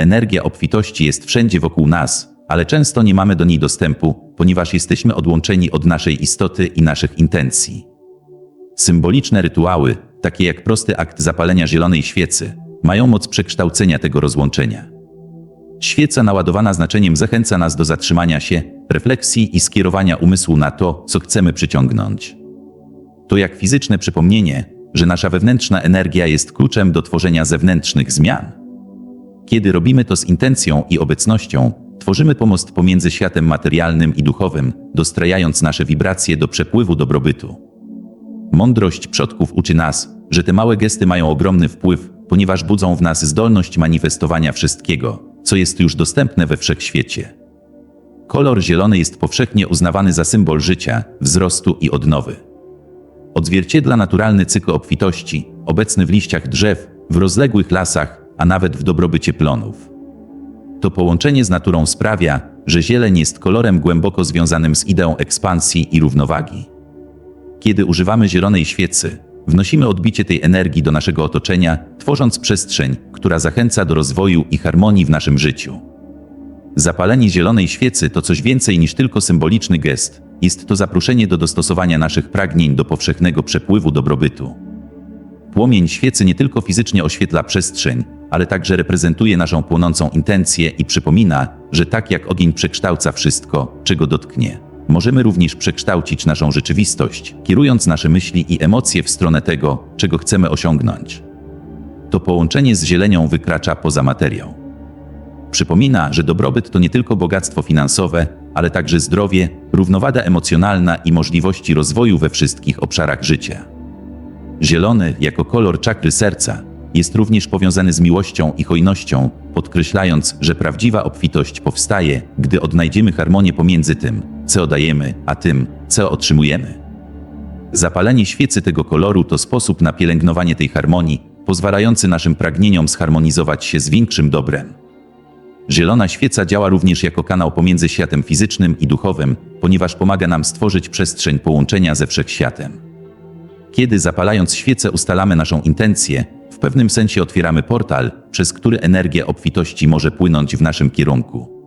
Energia obfitości jest wszędzie wokół nas, ale często nie mamy do niej dostępu, ponieważ jesteśmy odłączeni od naszej istoty i naszych intencji. Symboliczne rytuały, takie jak prosty akt zapalenia zielonej świecy, mają moc przekształcenia tego rozłączenia. Świeca naładowana znaczeniem zachęca nas do zatrzymania się, refleksji i skierowania umysłu na to, co chcemy przyciągnąć. To jak fizyczne przypomnienie, że nasza wewnętrzna energia jest kluczem do tworzenia zewnętrznych zmian. Kiedy robimy to z intencją i obecnością, tworzymy pomost pomiędzy światem materialnym i duchowym, dostrajając nasze wibracje do przepływu dobrobytu. Mądrość przodków uczy nas, że te małe gesty mają ogromny wpływ, ponieważ budzą w nas zdolność manifestowania wszystkiego, co jest już dostępne we wszechświecie. Kolor zielony jest powszechnie uznawany za symbol życia, wzrostu i odnowy. Odzwierciedla naturalny cykl obfitości, obecny w liściach drzew, w rozległych lasach, a nawet w dobrobycie plonów. To połączenie z naturą sprawia, że zieleń jest kolorem głęboko związanym z ideą ekspansji i równowagi. Kiedy używamy zielonej świecy, wnosimy odbicie tej energii do naszego otoczenia, tworząc przestrzeń, która zachęca do rozwoju i harmonii w naszym życiu. Zapalenie zielonej świecy to coś więcej niż tylko symboliczny gest, jest to zaproszenie do dostosowania naszych pragnień do powszechnego przepływu dobrobytu. Płomień świecy nie tylko fizycznie oświetla przestrzeń, ale także reprezentuje naszą płonącą intencję i przypomina, że tak jak ogień przekształca wszystko, czego dotknie, możemy również przekształcić naszą rzeczywistość, kierując nasze myśli i emocje w stronę tego, czego chcemy osiągnąć. To połączenie z zielenią wykracza poza materiał. Przypomina, że dobrobyt to nie tylko bogactwo finansowe, ale także zdrowie, równowaga emocjonalna i możliwości rozwoju we wszystkich obszarach życia. Zielony, jako kolor czakry serca, jest również powiązany z miłością i hojnością, podkreślając, że prawdziwa obfitość powstaje, gdy odnajdziemy harmonię pomiędzy tym, co dajemy, a tym, co otrzymujemy. Zapalenie świecy tego koloru to sposób na pielęgnowanie tej harmonii, pozwalający naszym pragnieniom zharmonizować się z większym dobrem. Zielona świeca działa również jako kanał pomiędzy światem fizycznym i duchowym, ponieważ pomaga nam stworzyć przestrzeń połączenia ze wszechświatem. Kiedy zapalając świecę ustalamy naszą intencję, w pewnym sensie otwieramy portal, przez który energia obfitości może płynąć w naszym kierunku.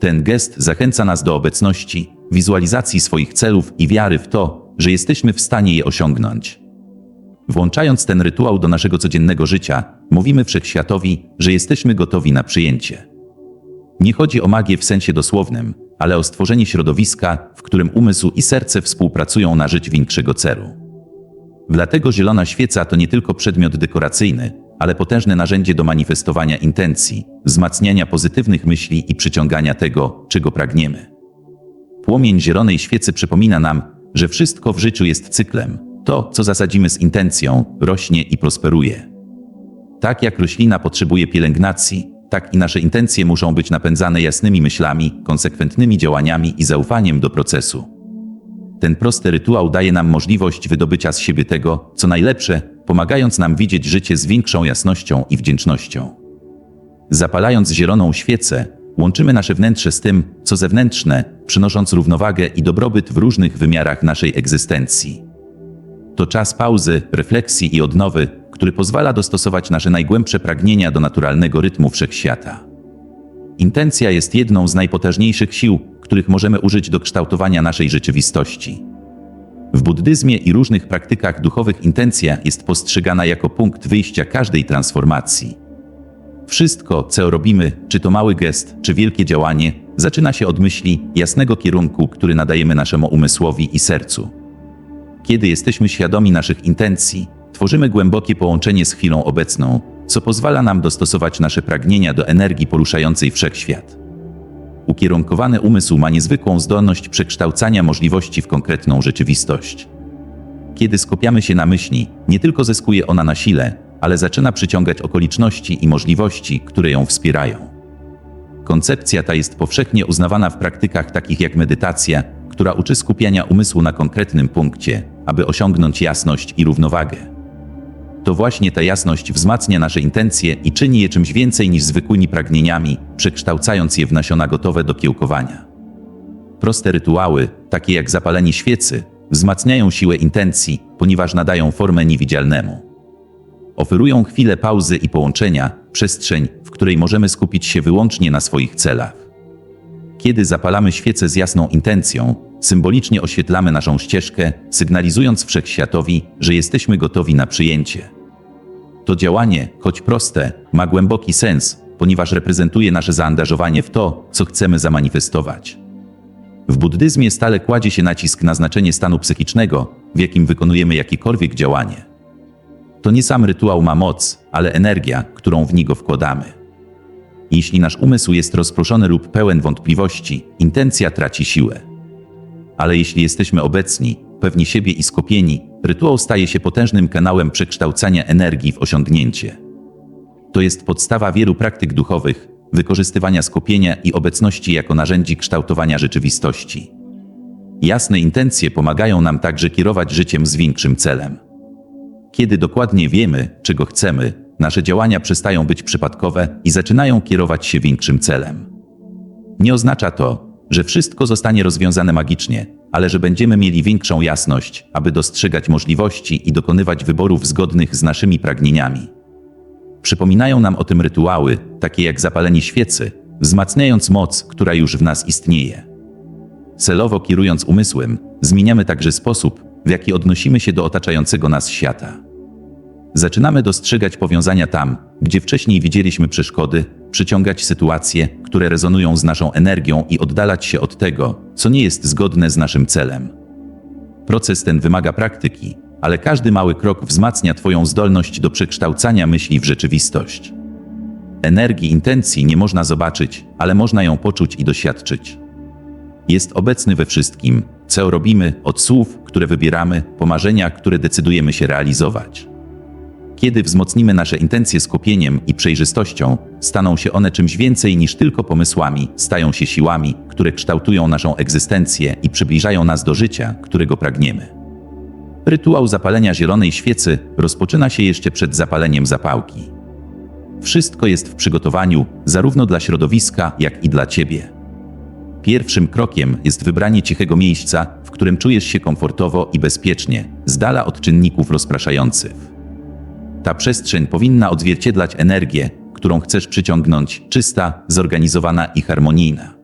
Ten gest zachęca nas do obecności, wizualizacji swoich celów i wiary w to, że jesteśmy w stanie je osiągnąć. Włączając ten rytuał do naszego codziennego życia, mówimy wszechświatowi, że jesteśmy gotowi na przyjęcie. Nie chodzi o magię w sensie dosłownym, ale o stworzenie środowiska, w którym umysł i serce współpracują na rzecz większego celu. Dlatego zielona świeca to nie tylko przedmiot dekoracyjny, ale potężne narzędzie do manifestowania intencji, wzmacniania pozytywnych myśli i przyciągania tego, czego pragniemy. Płomień zielonej świecy przypomina nam, że wszystko w życiu jest cyklem. To, co zasadzimy z intencją, rośnie i prosperuje. Tak jak roślina potrzebuje pielęgnacji, tak i nasze intencje muszą być napędzane jasnymi myślami, konsekwentnymi działaniami i zaufaniem do procesu. Ten prosty rytuał daje nam możliwość wydobycia z siebie tego, co najlepsze, pomagając nam widzieć życie z większą jasnością i wdzięcznością. Zapalając zieloną świecę, łączymy nasze wnętrze z tym, co zewnętrzne, przynosząc równowagę i dobrobyt w różnych wymiarach naszej egzystencji. To czas pauzy, refleksji i odnowy, który pozwala dostosować nasze najgłębsze pragnienia do naturalnego rytmu wszechświata. Intencja jest jedną z najpotężniejszych sił, których możemy użyć do kształtowania naszej rzeczywistości. W buddyzmie i różnych praktykach duchowych intencja jest postrzegana jako punkt wyjścia każdej transformacji. Wszystko, co robimy, czy to mały gest, czy wielkie działanie, zaczyna się od myśli, jasnego kierunku, który nadajemy naszemu umysłowi i sercu. Kiedy jesteśmy świadomi naszych intencji, tworzymy głębokie połączenie z chwilą obecną, co pozwala nam dostosować nasze pragnienia do energii poruszającej wszechświat. Ukierunkowany umysł ma niezwykłą zdolność przekształcania możliwości w konkretną rzeczywistość. Kiedy skupiamy się na myśli, nie tylko zyskuje ona na sile, ale zaczyna przyciągać okoliczności i możliwości, które ją wspierają. Koncepcja ta jest powszechnie uznawana w praktykach takich jak medytacja, która uczy skupiania umysłu na konkretnym punkcie, aby osiągnąć jasność i równowagę. To właśnie ta jasność wzmacnia nasze intencje i czyni je czymś więcej niż zwykłymi pragnieniami, przekształcając je w nasiona gotowe do kiełkowania. Proste rytuały, takie jak zapalenie świecy, wzmacniają siłę intencji, ponieważ nadają formę niewidzialnemu. Oferują chwilę pauzy i połączenia, przestrzeń, w której możemy skupić się wyłącznie na swoich celach. Kiedy zapalamy świecę z jasną intencją, symbolicznie oświetlamy naszą ścieżkę, sygnalizując wszechświatowi, że jesteśmy gotowi na przyjęcie. To działanie, choć proste, ma głęboki sens, ponieważ reprezentuje nasze zaangażowanie w to, co chcemy zamanifestować. W buddyzmie stale kładzie się nacisk na znaczenie stanu psychicznego, w jakim wykonujemy jakiekolwiek działanie. To nie sam rytuał ma moc, ale energia, którą w niego wkładamy. Jeśli nasz umysł jest rozproszony lub pełen wątpliwości, intencja traci siłę. Ale jeśli jesteśmy obecni, pewni siebie i skupieni, rytuał staje się potężnym kanałem przekształcania energii w osiągnięcie. To jest podstawa wielu praktyk duchowych, wykorzystywania skupienia i obecności jako narzędzi kształtowania rzeczywistości. Jasne intencje pomagają nam także kierować życiem z większym celem. Kiedy dokładnie wiemy, czego chcemy, nasze działania przestają być przypadkowe i zaczynają kierować się większym celem. Nie oznacza to, że wszystko zostanie rozwiązane magicznie, ale że będziemy mieli większą jasność, aby dostrzegać możliwości i dokonywać wyborów zgodnych z naszymi pragnieniami. Przypominają nam o tym rytuały, takie jak zapalenie świecy, wzmacniając moc, która już w nas istnieje. Celowo kierując umysłem, zmieniamy także sposób, w jaki odnosimy się do otaczającego nas świata. Zaczynamy dostrzegać powiązania tam, gdzie wcześniej widzieliśmy przeszkody, przyciągać sytuacje, które rezonują z naszą energią i oddalać się od tego, co nie jest zgodne z naszym celem. Proces ten wymaga praktyki, ale każdy mały krok wzmacnia Twoją zdolność do przekształcania myśli w rzeczywistość. Energii intencji nie można zobaczyć, ale można ją poczuć i doświadczyć. Jest obecny we wszystkim, co robimy, od słów, które wybieramy, po marzenia, które decydujemy się realizować. Kiedy wzmocnimy nasze intencje skupieniem i przejrzystością, staną się one czymś więcej niż tylko pomysłami, stają się siłami, które kształtują naszą egzystencję i przybliżają nas do życia, którego pragniemy. Rytuał zapalenia zielonej świecy rozpoczyna się jeszcze przed zapaleniem zapałki. Wszystko jest w przygotowaniu, zarówno dla środowiska, jak i dla ciebie. Pierwszym krokiem jest wybranie cichego miejsca, w którym czujesz się komfortowo i bezpiecznie, z dala od czynników rozpraszających. Ta przestrzeń powinna odzwierciedlać energię, którą chcesz przyciągnąć, czysta, zorganizowana i harmonijna.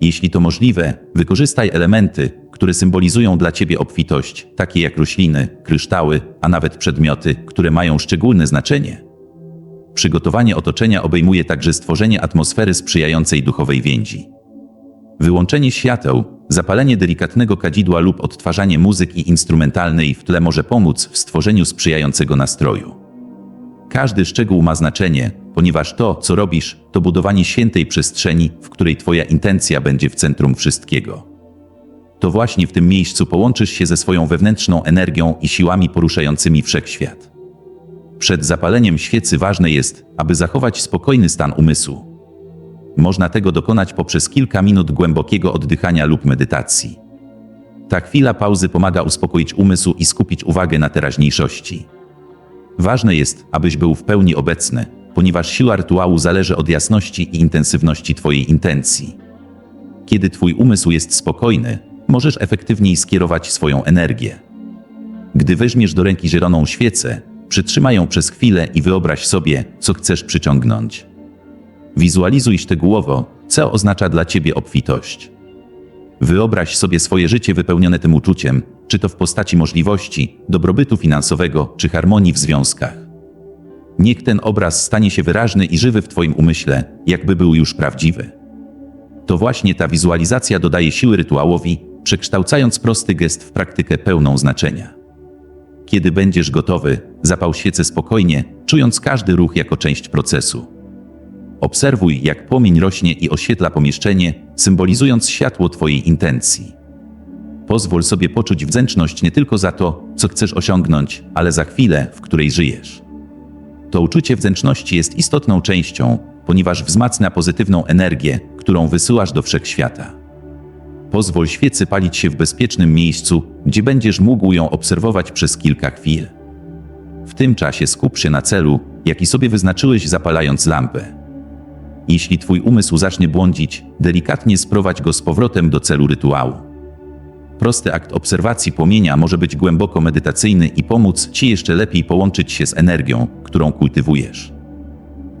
Jeśli to możliwe, wykorzystaj elementy, które symbolizują dla Ciebie obfitość, takie jak rośliny, kryształy, a nawet przedmioty, które mają szczególne znaczenie. Przygotowanie otoczenia obejmuje także stworzenie atmosfery sprzyjającej duchowej więzi. Wyłączenie świateł, zapalenie delikatnego kadzidła lub odtwarzanie muzyki instrumentalnej w tle może pomóc w stworzeniu sprzyjającego nastroju. Każdy szczegół ma znaczenie, ponieważ to, co robisz, to budowanie świętej przestrzeni, w której Twoja intencja będzie w centrum wszystkiego. To właśnie w tym miejscu połączysz się ze swoją wewnętrzną energią i siłami poruszającymi wszechświat. Przed zapaleniem świecy ważne jest, aby zachować spokojny stan umysłu. Można tego dokonać poprzez kilka minut głębokiego oddychania lub medytacji. Ta chwila pauzy pomaga uspokoić umysł i skupić uwagę na teraźniejszości. Ważne jest, abyś był w pełni obecny, ponieważ siła rytuału zależy od jasności i intensywności Twojej intencji. Kiedy Twój umysł jest spokojny, możesz efektywniej skierować swoją energię. Gdy weźmiesz do ręki zieloną świecę, przytrzymaj ją przez chwilę i wyobraź sobie, co chcesz przyciągnąć. Wizualizuj szczegółowo, co oznacza dla Ciebie obfitość. Wyobraź sobie swoje życie wypełnione tym uczuciem, czy to w postaci możliwości, dobrobytu finansowego, czy harmonii w związkach. Niech ten obraz stanie się wyraźny i żywy w Twoim umyśle, jakby był już prawdziwy. To właśnie ta wizualizacja dodaje siły rytuałowi, przekształcając prosty gest w praktykę pełną znaczenia. Kiedy będziesz gotowy, zapał świecę spokojnie, czując każdy ruch jako część procesu. Obserwuj, jak płomień rośnie i oświetla pomieszczenie, symbolizując światło Twojej intencji. Pozwól sobie poczuć wdzięczność nie tylko za to, co chcesz osiągnąć, ale za chwilę, w której żyjesz. To uczucie wdzięczności jest istotną częścią, ponieważ wzmacnia pozytywną energię, którą wysyłasz do wszechświata. Pozwól świecy palić się w bezpiecznym miejscu, gdzie będziesz mógł ją obserwować przez kilka chwil. W tym czasie skup się na celu, jaki sobie wyznaczyłeś zapalając lampę. Jeśli twój umysł zacznie błądzić, delikatnie sprowadź go z powrotem do celu rytuału. Prosty akt obserwacji płomienia może być głęboko medytacyjny i pomóc ci jeszcze lepiej połączyć się z energią, którą kultywujesz.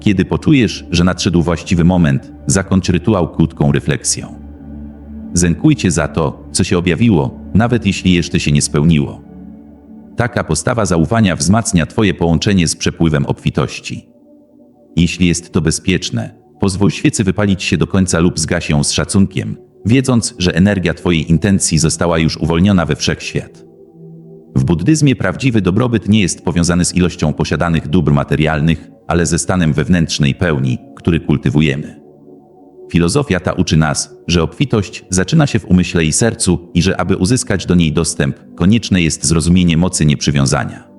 Kiedy poczujesz, że nadszedł właściwy moment, zakończ rytuał krótką refleksją. Zękujcie za to, co się objawiło, nawet jeśli jeszcze się nie spełniło. Taka postawa zaufania wzmacnia Twoje połączenie z przepływem obfitości. Jeśli jest to bezpieczne, pozwól świecy wypalić się do końca lub zgaś ją z szacunkiem, wiedząc, że energia Twojej intencji została już uwolniona we wszechświat. W buddyzmie prawdziwy dobrobyt nie jest powiązany z ilością posiadanych dóbr materialnych, ale ze stanem wewnętrznej pełni, który kultywujemy. Filozofia ta uczy nas, że obfitość zaczyna się w umyśle i sercu i że aby uzyskać do niej dostęp, konieczne jest zrozumienie mocy nieprzywiązania.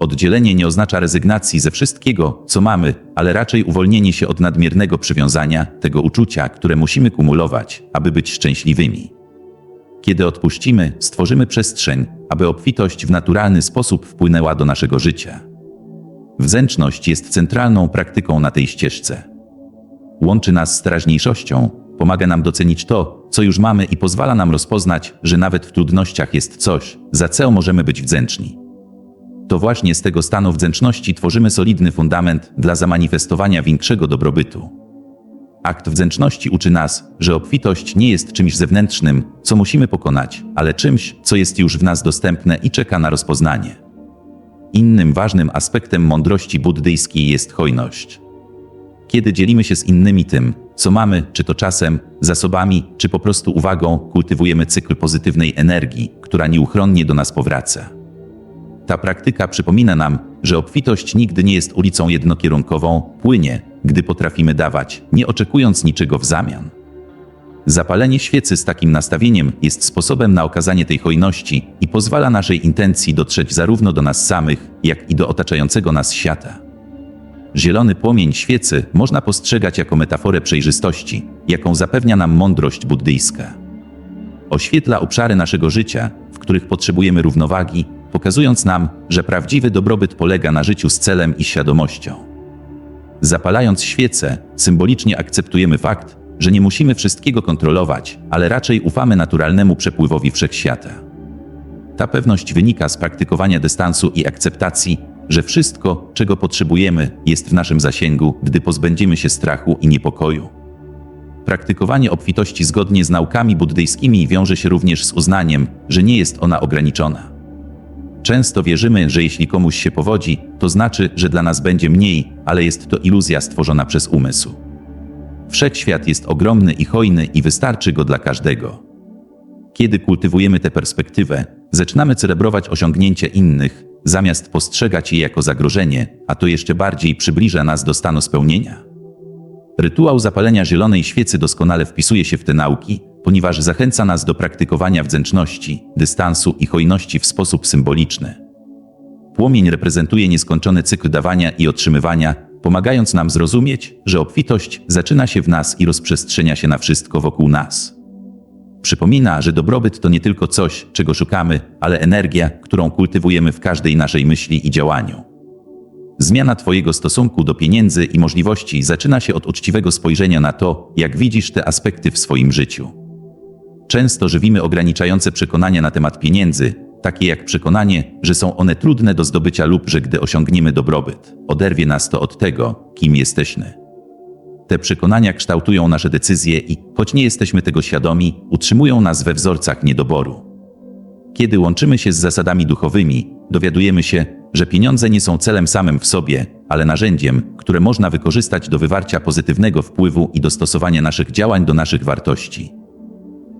Oddzielenie nie oznacza rezygnacji ze wszystkiego, co mamy, ale raczej uwolnienie się od nadmiernego przywiązania, tego uczucia, które musimy kumulować, aby być szczęśliwymi. Kiedy odpuścimy, stworzymy przestrzeń, aby obfitość w naturalny sposób wpłynęła do naszego życia. Wzęczność jest centralną praktyką na tej ścieżce. Łączy nas z teraźniejszością, pomaga nam docenić to, co już mamy i pozwala nam rozpoznać, że nawet w trudnościach jest coś, za co możemy być wdzięczni. To właśnie z tego stanu wdzięczności tworzymy solidny fundament dla zamanifestowania większego dobrobytu. Akt wdzięczności uczy nas, że obfitość nie jest czymś zewnętrznym, co musimy pokonać, ale czymś, co jest już w nas dostępne i czeka na rozpoznanie. Innym ważnym aspektem mądrości buddyjskiej jest hojność. Kiedy dzielimy się z innymi tym, co mamy, czy to czasem, zasobami, czy po prostu uwagą, kultywujemy cykl pozytywnej energii, która nieuchronnie do nas powraca. Ta praktyka przypomina nam, że obfitość nigdy nie jest ulicą jednokierunkową, płynie, gdy potrafimy dawać, nie oczekując niczego w zamian. Zapalenie świecy z takim nastawieniem jest sposobem na okazanie tej hojności i pozwala naszej intencji dotrzeć zarówno do nas samych, jak i do otaczającego nas świata. Zielony płomień świecy można postrzegać jako metaforę przejrzystości, jaką zapewnia nam mądrość buddyjska. Oświetla obszary naszego życia, w których potrzebujemy równowagi, pokazując nam, że prawdziwy dobrobyt polega na życiu z celem i świadomością. Zapalając świecę, symbolicznie akceptujemy fakt, że nie musimy wszystkiego kontrolować, ale raczej ufamy naturalnemu przepływowi wszechświata. Ta pewność wynika z praktykowania dystansu i akceptacji, że wszystko, czego potrzebujemy, jest w naszym zasięgu, gdy pozbędziemy się strachu i niepokoju. Praktykowanie obfitości zgodnie z naukami buddyjskimi wiąże się również z uznaniem, że nie jest ona ograniczona. Często wierzymy, że jeśli komuś się powodzi, to znaczy, że dla nas będzie mniej, ale jest to iluzja stworzona przez umysł. Wszechświat jest ogromny i hojny i wystarczy go dla każdego. Kiedy kultywujemy tę perspektywę, zaczynamy celebrować osiągnięcia innych, zamiast postrzegać je jako zagrożenie, a to jeszcze bardziej przybliża nas do stanu spełnienia. Rytuał zapalenia zielonej świecy doskonale wpisuje się w te nauki, ponieważ zachęca nas do praktykowania wdzięczności, dystansu i hojności w sposób symboliczny. Płomień reprezentuje nieskończony cykl dawania i otrzymywania, pomagając nam zrozumieć, że obfitość zaczyna się w nas i rozprzestrzenia się na wszystko wokół nas. Przypomina, że dobrobyt to nie tylko coś, czego szukamy, ale energia, którą kultywujemy w każdej naszej myśli i działaniu. Zmiana Twojego stosunku do pieniędzy i możliwości zaczyna się od uczciwego spojrzenia na to, jak widzisz te aspekty w swoim życiu. Często żywimy ograniczające przekonania na temat pieniędzy, takie jak przekonanie, że są one trudne do zdobycia lub że gdy osiągniemy dobrobyt, oderwie nas to od tego, kim jesteśmy. Te przekonania kształtują nasze decyzje i, choć nie jesteśmy tego świadomi, utrzymują nas we wzorcach niedoboru. Kiedy łączymy się z zasadami duchowymi, dowiadujemy się, że pieniądze nie są celem samym w sobie, ale narzędziem, które można wykorzystać do wywarcia pozytywnego wpływu i dostosowania naszych działań do naszych wartości.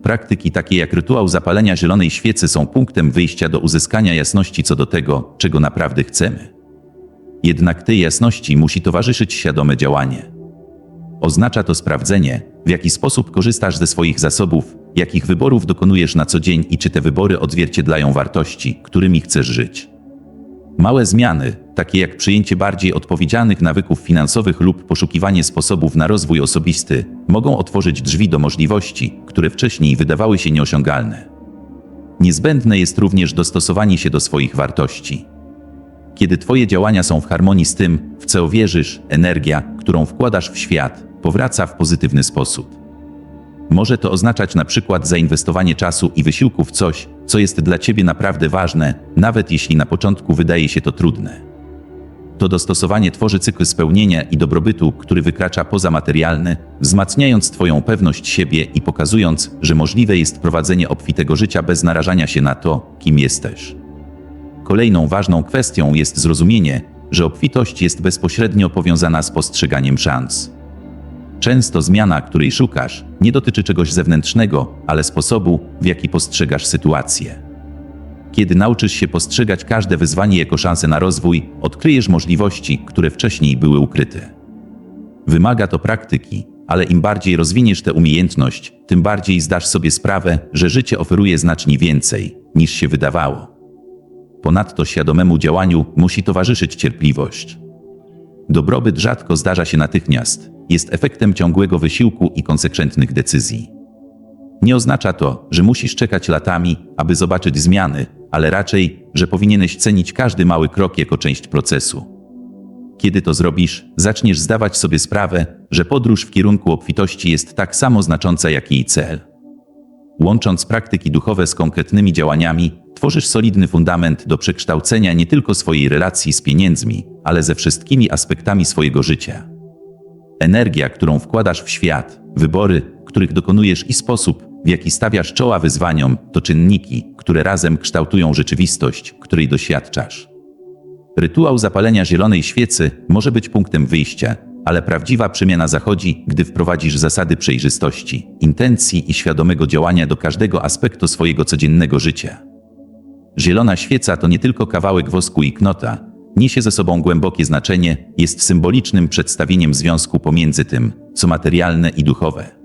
Praktyki takie jak rytuał zapalenia zielonej świecy są punktem wyjścia do uzyskania jasności co do tego, czego naprawdę chcemy. Jednak tej jasności musi towarzyszyć świadome działanie. Oznacza to sprawdzenie, w jaki sposób korzystasz ze swoich zasobów, jakich wyborów dokonujesz na co dzień i czy te wybory odzwierciedlają wartości, którymi chcesz żyć. Małe zmiany, takie jak przyjęcie bardziej odpowiedzialnych nawyków finansowych lub poszukiwanie sposobów na rozwój osobisty, mogą otworzyć drzwi do możliwości, które wcześniej wydawały się nieosiągalne. Niezbędne jest również dostosowanie się do swoich wartości. Kiedy Twoje działania są w harmonii z tym, w co wierzysz, energia, którą wkładasz w świat, powraca w pozytywny sposób. Może to oznaczać na przykład zainwestowanie czasu i wysiłku w coś, co jest dla ciebie naprawdę ważne, nawet jeśli na początku wydaje się to trudne. To dostosowanie tworzy cykl spełnienia i dobrobytu, który wykracza poza materialny, wzmacniając Twoją pewność siebie i pokazując, że możliwe jest prowadzenie obfitego życia bez narażania się na to, kim jesteś. Kolejną ważną kwestią jest zrozumienie, że obfitość jest bezpośrednio powiązana z postrzeganiem szans. Często zmiana, której szukasz, nie dotyczy czegoś zewnętrznego, ale sposobu, w jaki postrzegasz sytuację. Kiedy nauczysz się postrzegać każde wyzwanie jako szansę na rozwój, odkryjesz możliwości, które wcześniej były ukryte. Wymaga to praktyki, ale im bardziej rozwiniesz tę umiejętność, tym bardziej zdasz sobie sprawę, że życie oferuje znacznie więcej, niż się wydawało. Ponadto świadomemu działaniu musi towarzyszyć cierpliwość. Dobrobyt rzadko zdarza się natychmiast, jest efektem ciągłego wysiłku i konsekwentnych decyzji. Nie oznacza to, że musisz czekać latami, aby zobaczyć zmiany, ale raczej, że powinieneś cenić każdy mały krok jako część procesu. Kiedy to zrobisz, zaczniesz zdawać sobie sprawę, że podróż w kierunku obfitości jest tak samo znacząca jak jej cel. Łącząc praktyki duchowe z konkretnymi działaniami, tworzysz solidny fundament do przekształcenia nie tylko swojej relacji z pieniędzmi, ale ze wszystkimi aspektami swojego życia. Energia, którą wkładasz w świat, wybory, których dokonujesz i sposób, w jaki stawiasz czoła wyzwaniom, to czynniki, które razem kształtują rzeczywistość, której doświadczasz. Rytuał zapalenia zielonej świecy może być punktem wyjścia, ale prawdziwa przemiana zachodzi, gdy wprowadzisz zasady przejrzystości, intencji i świadomego działania do każdego aspektu swojego codziennego życia. Zielona świeca to nie tylko kawałek wosku i knota, niesie ze sobą głębokie znaczenie, jest symbolicznym przedstawieniem związku pomiędzy tym, co materialne i duchowe.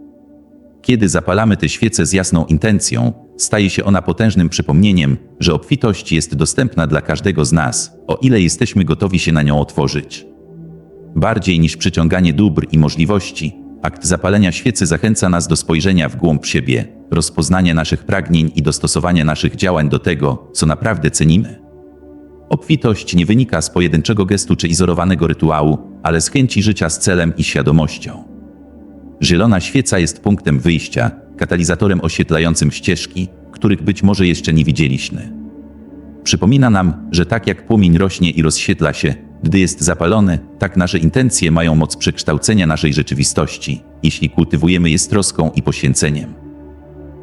Kiedy zapalamy tę świecę z jasną intencją, staje się ona potężnym przypomnieniem, że obfitość jest dostępna dla każdego z nas, o ile jesteśmy gotowi się na nią otworzyć. Bardziej niż przyciąganie dóbr i możliwości, akt zapalenia świecy zachęca nas do spojrzenia w głąb siebie, rozpoznania naszych pragnień i dostosowania naszych działań do tego, co naprawdę cenimy. Obfitość nie wynika z pojedynczego gestu czy izolowanego rytuału, ale z chęci życia z celem i świadomością. Zielona świeca jest punktem wyjścia, katalizatorem oświetlającym ścieżki, których być może jeszcze nie widzieliśmy. Przypomina nam, że tak jak płomień rośnie i rozświetla się, gdy jest zapalony, tak nasze intencje mają moc przekształcenia naszej rzeczywistości, jeśli kultywujemy je z troską i poświęceniem.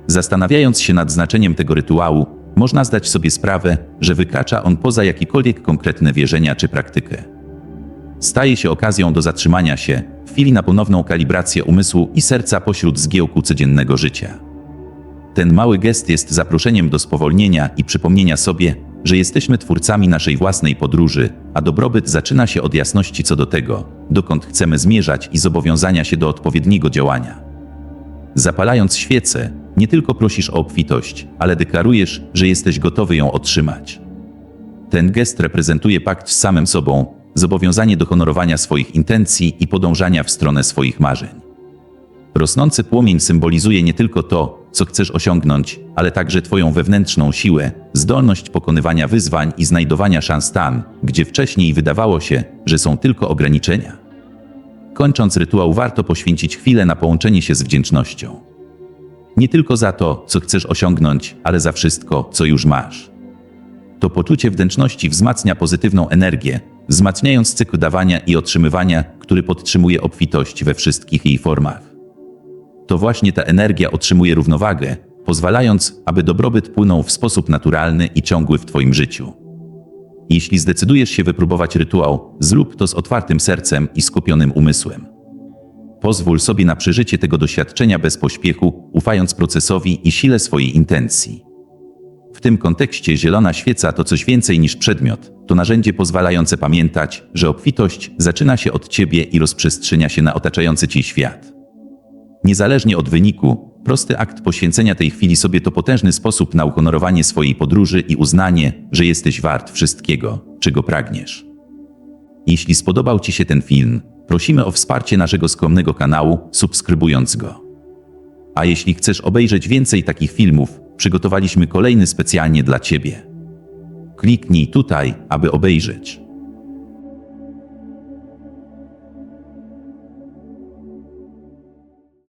Zastanawiając się nad znaczeniem tego rytuału, można zdać sobie sprawę, że wykracza on poza jakiekolwiek konkretne wierzenia czy praktykę. Staje się okazją do zatrzymania się, chwili na ponowną kalibrację umysłu i serca pośród zgiełku codziennego życia. Ten mały gest jest zaproszeniem do spowolnienia i przypomnienia sobie, że jesteśmy twórcami naszej własnej podróży, a dobrobyt zaczyna się od jasności co do tego, dokąd chcemy zmierzać i zobowiązania się do odpowiedniego działania. Zapalając świecę, nie tylko prosisz o obfitość, ale deklarujesz, że jesteś gotowy ją otrzymać. Ten gest reprezentuje pakt z samym sobą, zobowiązanie do honorowania swoich intencji i podążania w stronę swoich marzeń. Rosnący płomień symbolizuje nie tylko to, co chcesz osiągnąć, ale także Twoją wewnętrzną siłę, zdolność pokonywania wyzwań i znajdowania szans tam, gdzie wcześniej wydawało się, że są tylko ograniczenia. Kończąc rytuał, warto poświęcić chwilę na połączenie się z wdzięcznością. Nie tylko za to, co chcesz osiągnąć, ale za wszystko, co już masz. To poczucie wdzięczności wzmacnia pozytywną energię, wzmacniając cykl dawania i otrzymywania, który podtrzymuje obfitość we wszystkich jej formach. To właśnie ta energia otrzymuje równowagę, pozwalając, aby dobrobyt płynął w sposób naturalny i ciągły w Twoim życiu. Jeśli zdecydujesz się wypróbować rytuał, zrób to z otwartym sercem i skupionym umysłem. Pozwól sobie na przeżycie tego doświadczenia bez pośpiechu, ufając procesowi i sile swojej intencji. W tym kontekście zielona świeca to coś więcej niż przedmiot, to narzędzie pozwalające pamiętać, że obfitość zaczyna się od ciebie i rozprzestrzenia się na otaczający ci świat. Niezależnie od wyniku, prosty akt poświęcenia tej chwili sobie to potężny sposób na uhonorowanie swojej podróży i uznanie, że jesteś wart wszystkiego, czego pragniesz. Jeśli spodobał Ci się ten film, prosimy o wsparcie naszego skromnego kanału, subskrybując go. A jeśli chcesz obejrzeć więcej takich filmów, przygotowaliśmy kolejny specjalnie dla Ciebie. Kliknij tutaj, aby obejrzeć.